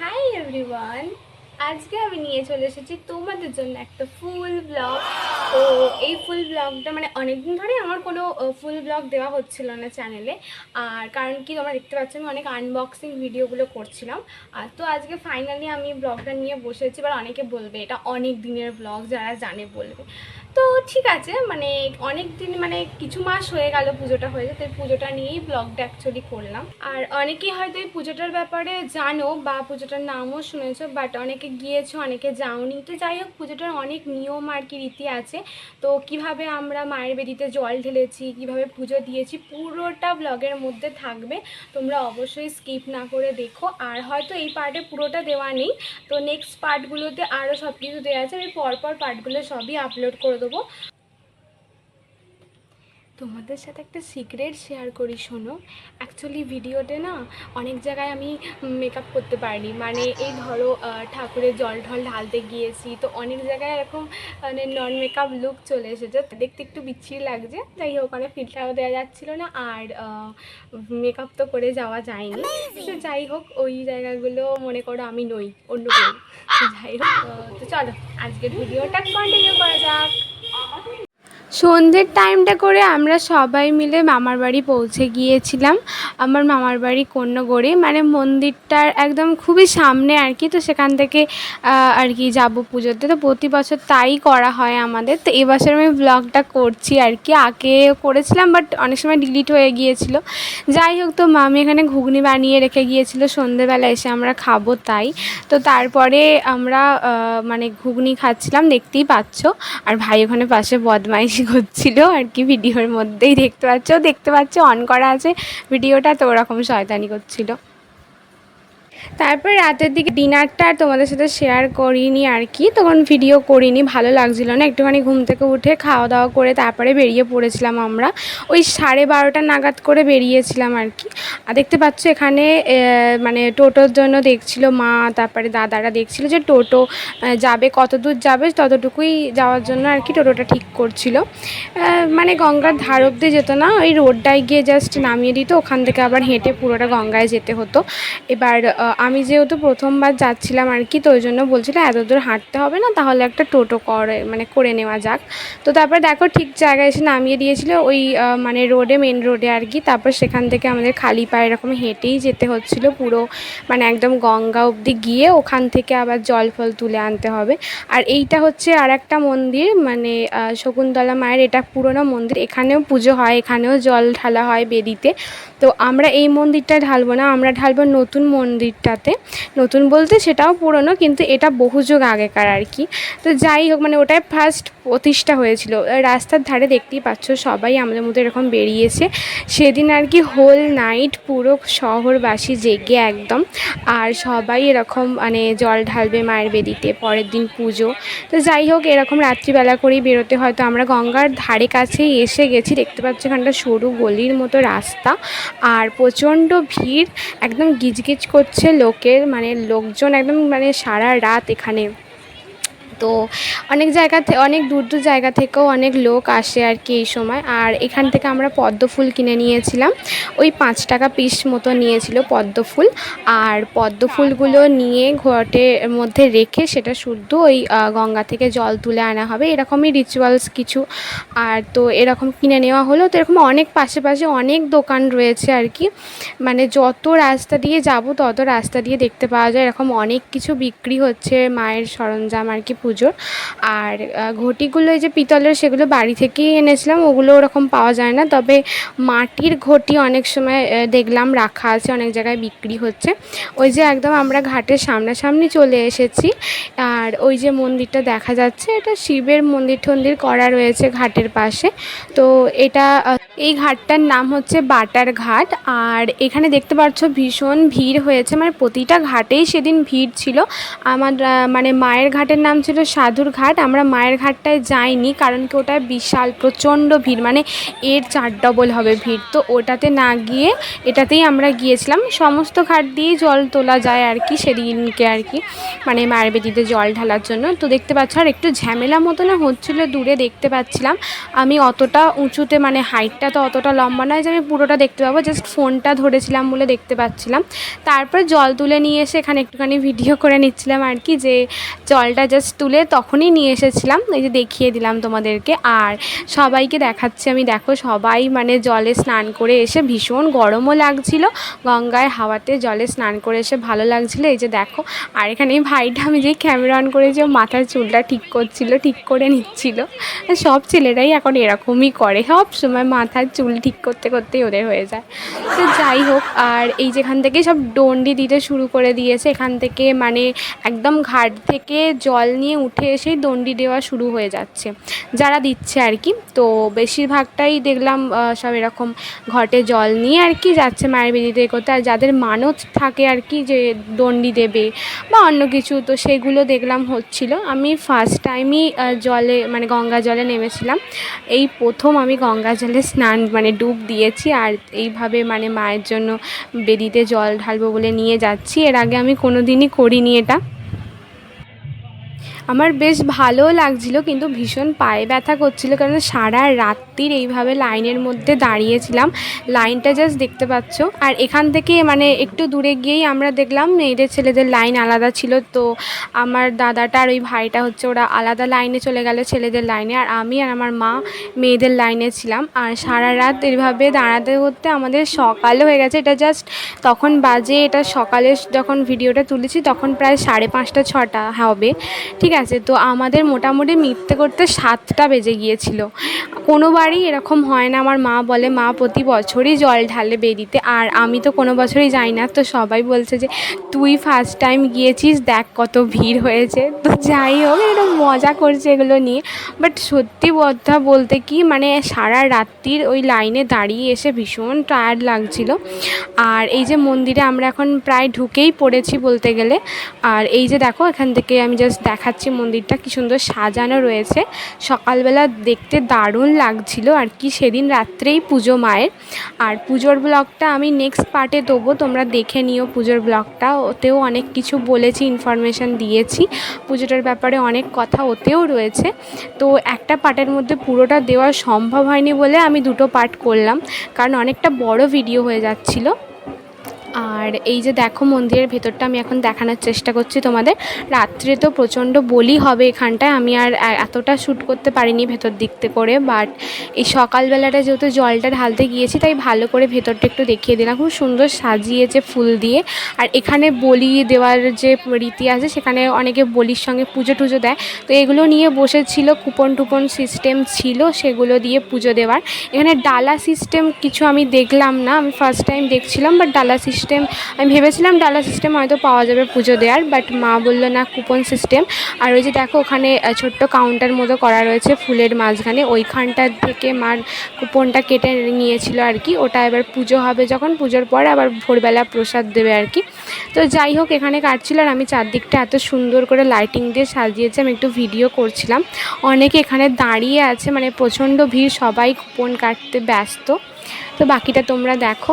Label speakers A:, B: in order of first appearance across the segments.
A: Hi everyone আজকে আমি নিয়ে চলে এসেছি তোমাদের জন্য একটা ফুল ব্লগ তো এই ফুল ব্লগটা মানে অনেকদিন ধরে আমার কোনো ফুল ব্লগ দেওয়া হচ্ছিল না চ্যানেলে আর কারণ কি, তোমরা দেখতে পাচ্ছ, আমি অনেক আনবক্সিং ভিডিওগুলো করছিলাম। আর তো আজকে ফাইনালি আমি ব্লগটা নিয়ে বসেছি এবার অনেকে বলবে, এটা অনেক দিনের ব্লগ যারা জানে বলবে। তো ঠিক আছে মানে অনেক দিন মানে কিছু মাস হয়ে গেল পুজোটা হয়েছে, তো এই পুজোটা নিয়েই ব্লগটা অ্যাকচুয়ালি করলাম। আর অনেকেই হয়তো এই পুজোটার ব্যাপারে জানো বা পুজোটার নামও শুনেছো বাট অনেকে গিয়েছো, অনেকে যাওনি। তো যাই হোক, পুজোটার অনেক নিয়ম আর কি রীতি আছে। তো কীভাবে আমরা মায়ের বেদিতে জল ঢেলেছি, কীভাবে পুজো দিয়েছি, পুরোটা ব্লগের মধ্যে থাকবে। তোমরা অবশ্যই স্কিপ না করে দেখো। আর হয়তো এই পার্টে পুরোটা দেওয়া নেই। তো নেক্সট পার্টগুলোতে আরও সব কিছু দেওয়া আছে। আমি পরপর পার্টগুলো সবই আপলোড করে দেবো। তোমাদের সাথে একটা সিক্রেট শেয়ার করি, শোনো। অ্যাকচুয়ালি ভিডিওতে না অনেক জায়গায় আমি মেকআপ করতে পারিনি। মানে এই ধরো ঠাকুরের জল ঢল ঢালতে গিয়েছি, তো অনেক জায়গায় এরকম মানে নন মেকআপ লুক চলে এসেছে। দেখতে একটু বিচ্ছিরি লাগছে। যাই হোক, অনেক ফিল্টারও দেওয়া যাচ্ছিল না, আর মেকআপ তো করে যাওয়া যায়নি। তো যাই হোক, ওই জায়গাগুলো মনে করো আমি নই, অন্য কেউ। যাই হোক তো চলো, আজকের ভিডিওটা কন্টিনিউ করা যাক। সন্ধ্যের টাইমটা করে আমরা সবাই মিলে মামার বাড়ি পৌঁছে গিয়েছিলাম। আমার মামার বাড়ি কন্যগড়ে মানে মন্দিরটার একদম খুবই সামনে আর কি। তো সেখান থেকে আর কি যাব পুজোতে। তো প্রতি বছর তাই করা হয় আমাদের। তো এবছর আমি ব্লগটা করছি আর কি। আগে করেছিলাম বাট অনেক সময় ডিলিট হয়ে গিয়েছিল। যাই হোক, তো মামি এখানে ঘুগনি বানিয়ে রেখে গিয়েছিল। সন্ধ্যেবেলা এসে আমরা খাব তাই। তো তারপরে আমরা মানে ঘুগনি খাচ্ছিলাম, দেখতেই পাচ্ছ। আর ভাই ওখানে পাশে বদমাইশি। করছিল আর কি ভিডিওর মধ্যেই দেখতে পাচ্ছ। দেখতে পাচ্ছ অন করা আছে। ভিডিওটা তো ওরকম শয়তানি করছিল। তারপর রাতের দিকে ডিনারটা আর তোমাদের সাথে শেয়ার করিনি আর কি। তখন ভিডিও করিনি, ভালো লাগছিল না। একটুখানি ঘুম থেকে উঠে খাওয়া দাওয়া করে তারপরে বেরিয়ে পড়েছিলাম আমরা। ওই সাড়ে বারোটা নাগাদ করে বেরিয়েছিলাম আর কি। আর দেখতে পাচ্ছ এখানে মানে টোটোর জন্য দেখছিল মা, তারপরে দাদারা দেখছিল যে টোটো যাবে কত দূর যাবে, ততটুকুই যাওয়ার জন্য আর কি টোটোটা ঠিক করছিল। মানে গঙ্গার ধার অব্দি যেত না, ওই রোডটায় গিয়ে জাস্ট নামিয়ে দিত। ওখান থেকে আবার হেঁটে পুরোটা গঙ্গায় যেতে হতো। এবার আমি যেহেতু প্রথমবার যাচ্ছিলাম আর কি, তো ওই জন্য বলছিলাম এত দূর হাঁটতে হবে না, তাহলে একটা টোটো করে মানে করে নেওয়া যাক। তো তারপর দেখো ঠিক জায়গায় এসে নামিয়ে দিয়েছিল ওই মানে রোডে মেন রোডে আর কি। তারপর সেখান থেকে আমাদের খালি পায়ে এরকম হেঁটেই যেতে হচ্ছিল পুরো মানে একদম গঙ্গা অবধি গিয়ে ওখান থেকে আবার জল ফল তুলে আনতে হবে। আর এইটা হচ্ছে আর একটা মন্দির মানে শকুন্তলা মায়ের এটা পুরনো মন্দির। এখানেও পুজো হয়, এখানেও জল ঢালা হয় বেদিতে। তো আমরা এই মন্দিরটা ঢালবো না, আমরা ঢালবো নতুন মন্দিরটাতে। নতুন বলতে সেটাও পুরনো, কিন্তু এটা বহু যুগ আগেকার আর কি। তো যাই হোক মানে ওটাই ফার্স্ট প্রতিষ্ঠা হয়েছিল। রাস্তার ধারে দেখতেই পাচ্ছ সবাই আমাদের মধ্যে এরকম বেরিয়েছে। সেদিন আর কি হোল নাইট পুরো শহরবাসী জেগে একদম। আর সবাই এরকম মানে জল ঢালবে মায়ের বেদিতে, পরের দিন পুজো। তো যাই হোক, এরকম রাত্রিবেলা করেই বেরোতে হয়তো আমরা গঙ্গার ধারে কাছেই এসে গেছি। দেখতে পাচ্ছি এখানটা সরু গলির মতো রাস্তা। আর প্রচণ্ড ভিড় একদম গিজগিজ করছে লোকের মানে লোকজন একদম মানে সারা রাত এখানে। তো অনেক জায়গা থেকে অনেক দূর দূর জায়গা থেকেও অনেক লোক আসে আর কি এই সময়। আর এখান থেকে আমরা পদ্ম ফুল কিনে নিয়েছিলাম। ওই পাঁচ টাকা পিস মতো নিয়েছিল পদ্ম ফুল। আর পদ্ম ফুলগুলো নিয়ে ঘটের মধ্যে রেখে সেটা শুদ্ধ ওই গঙ্গা থেকে জল তুলে আনা হবে। এরকমই রিচুয়ালস কিছু। আর তো এরকম কিনে নেওয়া হলো। তো এরকম অনেক পাশে পাশে অনেক দোকান রয়েছে আর কি। মানে যত রাস্তা দিয়ে যাব তত রাস্তা দিয়ে দেখতে পাওয়া যায়। এরকম অনেক কিছু বিক্রি হচ্ছে মায়ের সরঞ্জাম আর কি পুজোর। আর ঘটিগুলো এই যে পিতলের সেগুলো বাড়ি থেকেই এনেছিলাম, ওগুলো ওরকম পাওয়া যায় না। তবে মাটির ঘটি অনেক সময় দেখলাম রাখা আছে, অনেক জায়গায় বিক্রি হচ্ছে। ওই যে একদম আমরা ঘাটের সামনাসামনি চলে এসেছি। আর ওই যে মন্দিরটা দেখা যাচ্ছে, এটা শিবের মন্দির টন্দির করা রয়েছে ঘাটের পাশে। তো এটা এই ঘাটটার নাম হচ্ছে বাটার ঘাট। আর এখানে দেখতে পাচ্ছ ভীষণ ভিড় হয়েছে। মানে প্রতিটা ঘাটেই সেদিন ভিড় ছিল। আমার মানে মায়ের ঘাটের নাম ছিল সাধুর ঘাট, আমরা মায়ের ঘাটটায় যাইনি কারণ কি ওটা বিশাল, প্রচণ্ড ভিড় মানে এর চার ডবল হবে ভিড়। তো ওটাতে না গিয়ে এটাতেই আমরা গিয়েছিলাম। সমস্ত ঘাট দিয়েই জল তোলা যায় আর কি সেদিনকে আর কি মানে মায়ের বেদিতে জল ঢালার জন্য। তো দেখতে পাচ্ছ, আর একটু ঝামেলা মতো না হচ্ছিল, দূরে দেখতে পাচ্ছিলাম। আমি অতটা উঁচুতে মানে হাইটটা তো অতটা লম্বা নয় যে আমি পুরোটা দেখতে পাবো, জাস্ট ফোনটা ধরেছিলাম বলে দেখতে পাচ্ছিলাম। তারপর জল তুলে নিয়ে এসে এখানে একটুখানি ভিডিও করে নিচ্ছিলাম আর কি যে জলটা জাস্ট তুলে তখনই নিয়ে এসেছিলাম। এই যে দেখিয়ে দিলাম তোমাদেরকে। আর সবাইকে দেখাচ্ছি আমি। দেখো সবাই মানে জলে স্নান করে এসে ভীষণ গরমও লাগছিল। গঙ্গায় হাওয়াতে জলে স্নান করে এসে ভালো লাগছিল। এই যে দেখো, আর এখানে এই ভাইটা আমি যেই ক্যামেরা অন করে যে মাথার চুলটা ঠিক করছিল, ঠিক করে নিচ্ছিল। সব ছেলেরাই এখন এরকমই করে। সব সময় মাথার চুল ঠিক করতে করতেই ওদের হয়ে যায়। তো যাই হোক, আর এই যেখান থেকে সব ডন্ডি দিতে শুরু করে দিয়েছে, এখান থেকে মানে একদম ঘাট থেকে জল নিয়ে উঠে এসেই দণ্ডি দেওয়া শুরু হয়ে যাচ্ছে। যারা দিচ্ছে আর কি। তো বেশিরভাগটাই দেখলাম সব এরকম ঘটে জল নিয়ে আর কি যাচ্ছে মায়ের বেদিতে করতে আর যাদের মানত থাকে আর কি যে দণ্ডি দেবে বা অন্য কিছু, তো সেগুলো দেখলাম হচ্ছিল। আমি ফার্স্ট টাইমই জলে মানে গঙ্গা জলে নেমেছিলাম। এই প্রথম আমি গঙ্গা জলে স্নান মানে ডুব দিয়েছি। আর এইভাবে মানে মায়ের জন্য বেদিতে জল ঢালবো বলে নিয়ে যাচ্ছি। এর আগে আমি কোনো দিনই করিনি এটা। আমার বেশ ভালোও লাগছিল, কিন্তু ভীষণ পায়ে ব্যথা করছিল, কারণ সারা রাত্রির এইভাবে লাইনের মধ্যে দাঁড়িয়েছিলাম। লাইনটা জাস্ট দেখতে পাচ্ছ। আর এখান থেকে মানে একটু দূরে গিয়েই আমরা দেখলাম, মেয়েদের ছেলেদের লাইন আলাদা ছিল, তো আমার দাদাটা আর ওই ভাইটা হচ্ছে ওরা আলাদা লাইনে চলে গেল ছেলেদের লাইনে, আর আমি আর আমার মা মেয়েদের লাইনে ছিলাম। আর সারা রাত এইভাবে দাঁড়াতে করতে আমাদের সকালও হয়ে গেছে। এটা জাস্ট তখন বাজে, এটা সকালে যখন ভিডিওটা তুলেছি, তখন প্রায় সাড়ে পাঁচটা, ছটা হবে। ঠিক আছে তো আমাদের মোটামুটি মিথ্যে করতে সাতটা বেজে গিয়েছিল। কোনোবারই এরকম হয় না, আমার মা বলে, মা, প্রতি বছরই জল ঢালে বেরিতে। আর আমি তো কোনো বছরই যাই না, তো সবাই বলছে যে, তুই ফার্স্ট টাইম গিয়েছিস, দেখ কত ভিড় হয়েছে। তো যাই হোক এরকম মজা করছে এগুলো নিয়ে। বাট সত্যি কথা বলতে কি মানে সারা রাত্রির ওই লাইনে দাঁড়িয়ে এসে ভীষণ টায়ার্ড লাগছিল। আর এই যে মন্দিরে আমরা এখন প্রায় ঢুকেই পড়েছি বলতে গেলে। আর এই যে দেখো, এখান থেকে আমি জাস্ট দেখাচ্ছি মন্দিরটা কি সুন্দর সাজানো রয়েছে। সকালবেলা দেখতে দারুণ লাগছিল আর কি সেদিন রাত্রেই পুজো মায়ের। আর পুজোর ব্লগটা আমি নেক্সট পার্টে দেবো, তোমরা দেখে নিও পুজোর ব্লগটা। ওতেও অনেক কিছু বলেছি ইনফরমেশান দিয়েছি। পুজোটার ব্যাপারে অনেক কথা ওতেও রয়েছে। তো একটা পার্টের মধ্যে পুরোটা দেওয়া সম্ভব হয়নি বলে আমি দুটো পার্ট করলাম, কারণ অনেকটা বড় ভিডিও হয়ে যাচ্ছিল। আর এই যে দেখো মন্দিরের ভেতরটা আমি এখন দেখানোর চেষ্টা করছি তোমাদের। রাত্রে তো প্রচণ্ড বলি হবে এখানটায়। আমি আর এতটা শ্যুট করতে পারিনি ভেতর দিকতে করে। বাট এই সকালবেলাটা যেহেতু জলটা ঢালতে গিয়েছি, তাই ভালো করে ভেতরটা একটু দেখিয়ে দিলাম। খুব সুন্দর সাজিয়েছে ফুল দিয়ে। আর এখানে বলি দেওয়ার যে রীতি আছে, সেখানে অনেকে বলির সঙ্গে পুজো টুজো দেয়। তো এগুলো নিয়ে বসেছিল কুপন টুপন সিস্টেম ছিল, সেগুলো দিয়ে পুজো দেওয়ার। এখানে ডালা সিস্টেম কিছু আমি দেখলাম না। আমি ফার্স্ট টাইম দেখছিলাম বাট ডালা সিস্টেম আমি ভেবেছিলাম ডালা সিস্টেম হয়তো পাওয়া যাবে পুজো দেওয়ার বাট মা বলল, না কুপন সিস্টেম আর ওই যে দেখো, ওখানে ছোট্ট কাউন্টার মতো করা রয়েছে ফুলের মাঝখানে। ওইখানটার থেকে মার কুপনটা কেটে নিয়েছিল আর কি। ওটা এবার পুজো হবে যখন, পুজোর পরে আবার ভোরবেলা প্রসাদ দেবে আর কি। তো যাই হোক, এখানে কাটছিল আর আমি চারদিকটা এত সুন্দর করে লাইটিং দিয়ে সাজিয়েছি। আমি একটু ভিডিও করছিলাম। অনেকে এখানে দাঁড়িয়ে আছে মানে প্রচণ্ড ভিড়, সবাই কুপন কাটতে ব্যস্ত। তো বাকিটা তোমরা দেখো।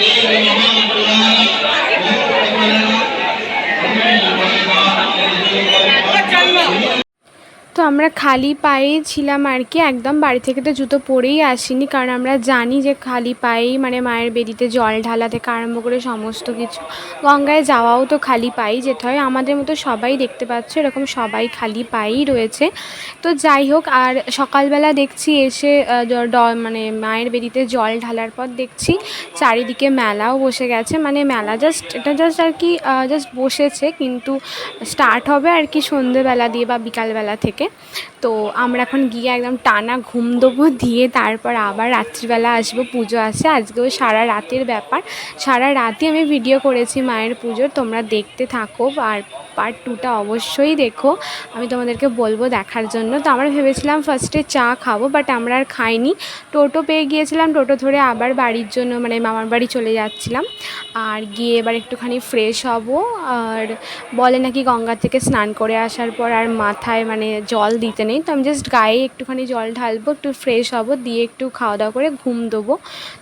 A: আমরা খালি পায়েই ছিলাম আর কি। একদম বাড়ি থেকে তো জুতো পরেই আসিনি, কারণ আমরা জানি যে খালি পায়েই মানে মায়ের বেদিতে জল ঢালা থেকে আরম্ভ করে সমস্ত কিছু। গঙ্গায় যাওয়াও তো খালি পায়েই যেতে হয়। আমাদের মতো সবাই দেখতে পাচ্ছ, এরকম সবাই খালি পায়েই রয়েছে। তো যাই হোক, আর সকালবেলা দেখছি এসে মানে মায়ের বেদিতে জল ঢালার পর দেখছি চারিদিকে মেলাও বসে গেছে। মানে মেলা জাস্ট এটা জাস্ট আর কি জাস্ট বসেছে, কিন্তু স্টার্ট হবে আর কি সন্ধেবেলা দিয়ে বা বিকালবেলা থেকে। তো আমরা এখন গিয়ে একদম টানা ঘুম দেবো, দিয়ে তারপর আবার রাত্রিবেলা আসব, পুজো আসে আজকেও সারা রাতের ব্যাপার। সারা রাতই আমি ভিডিও করেছি মায়ের পুজোর, তোমরা দেখতে থাকো। আর পার্ট টুটা অবশ্যই দেখো। আমি তোমাদেরকে বলব দেখার জন্য। তো আমরা ভেবেছিলাম ফার্স্টে চা খাব বাট আমরা আর খাইনি। টোটো পেয়ে গিয়েছিলাম, টোটো ধরে আবার বাড়ির জন্য মানে মামার বাড়ি চলে যাচ্ছিলাম। আর গিয়ে এবার একটুখানি ফ্রেশ হব। আর বলে নাকি গঙ্গা থেকে স্নান করে আসার পর আর মাথায় মানে জল দিতে নেই। তো আমি জাস্ট গায়ে একটুখানি জল ঢালবো, একটু ফ্রেশ হব, দিয়ে একটু খাওয়া দাওয়া করে ঘুম দেবো।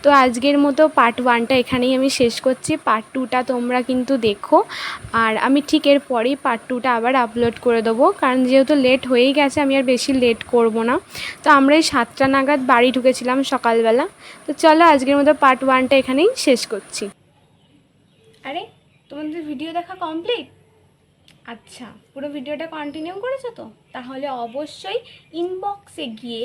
A: তো আজকের মতো পার্ট ওয়ানটা এখানেই আমি শেষ করছি। পার্ট টুটা তোমরা কিন্তু দেখো। আর আমি ঠিক এর পরেই পরেই পার্ট টুটা আবার আপলোড করে দেবো। কারণ যেহেতু লেট হয়েই গেছে, আমি আর বেশি লেট করব না। তো আমরা এই সাতটা নাগাদ বাড়ি ঢুকেছিলাম সকালবেলা। তো চলো আজকের মতো পার্ট ওয়ানটা এখানেই শেষ করছি। আরে, তোমাদের ভিডিও দেখা কমপ্লিট আচ্ছা পুরো ভিডিওটা কন্টিনিউ করেছ তো? তাহলে অবশ্যই ইনবক্সে গিয়ে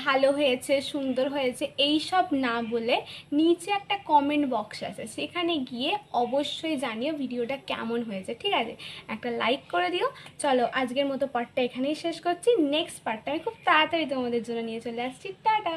A: ভালো হয়েছে, সুন্দর হয়েছে এই সব না বলে নিচে একটা কমেন্ট বক্স আছে। সেখানে গিয়ে অবশ্যই জানিও ভিডিওটা কেমন হয়েছে, ঠিক আছে? একটা লাইক করে দিও। চলো, আজকের মতো পার্টটা এখানেই শেষ করছি। নেক্সট পার্টটা আমি খুব তাড়াতাড়ি তোমাদের জন্য নিয়ে চলে আসছি। টাটা!